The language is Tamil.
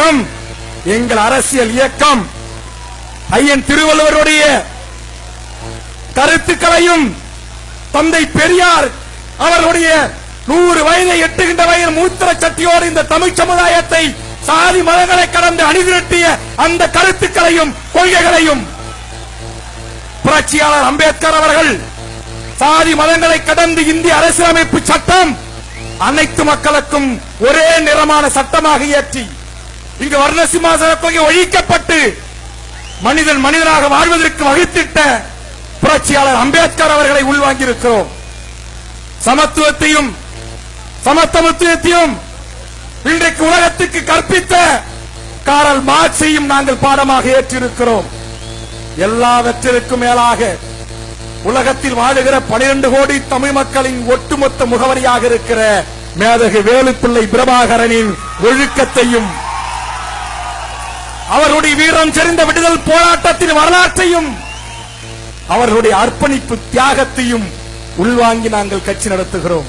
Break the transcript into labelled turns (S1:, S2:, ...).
S1: காரணம் எங்கள் அரசியல் இயக்கம். ஐயன் திருவள்ளுவருடைய கருத்துக்களையும் தந்தை பெரியார் அவர்களுடைய நூறு வயதை எட்டுகின்ற வயது மூத்திர சக்தியோடு இந்த தமிழ் சமுதாயத்தை சாதி மதங்களை கடந்து அணிதிரட்டிய அந்த கருத்துக்களையும் கொள்கைகளையும் புரட்சியாளர் அம்பேத்கர் அவர்கள் சாதி மதங்களை கடந்து இந்திய அரசியலமைப்பு சட்டம் அனைத்து மக்களுக்கும் ஒரே நிறமான சட்டமாக இயற்றி இங்கு வர்ண கொள்கை ஒழிக்கப்பட்டு மனிதன் மனிதனாக வாழ்வதற்கு வகுத்திட்ட புரட்சியாளர் அம்பேத்கர் அவர்களை உள்வாங்கியிருக்கிறோம். சமத்துவத்தையும் சமத்துவத்தையும் இன்றைக்கு உலகத்துக்கு கற்பித்த காரல் மார்க்சையும் நாங்கள் பாடமாக ஏற்றிருக்கிறோம். எல்லாவற்றிற்கும் மேலாக உலகத்தில் வாழுகிற 12 கோடி தமிழ் மக்களின் ஒட்டுமொத்த முகவரியாக இருக்கிற மேதகு வேலுப்பிள்ளை பிரபாகரனின் ஒழுக்கத்தையும் அவருடைய வீரம் செறிந்த விடுதல் போராட்டத்தின் வரலாற்றையும் அவர்களுடைய அர்ப்பணிப்பு தியாகத்தையும் உள்வாங்கி நாங்கள் கட்சி நடத்துகிறோம்.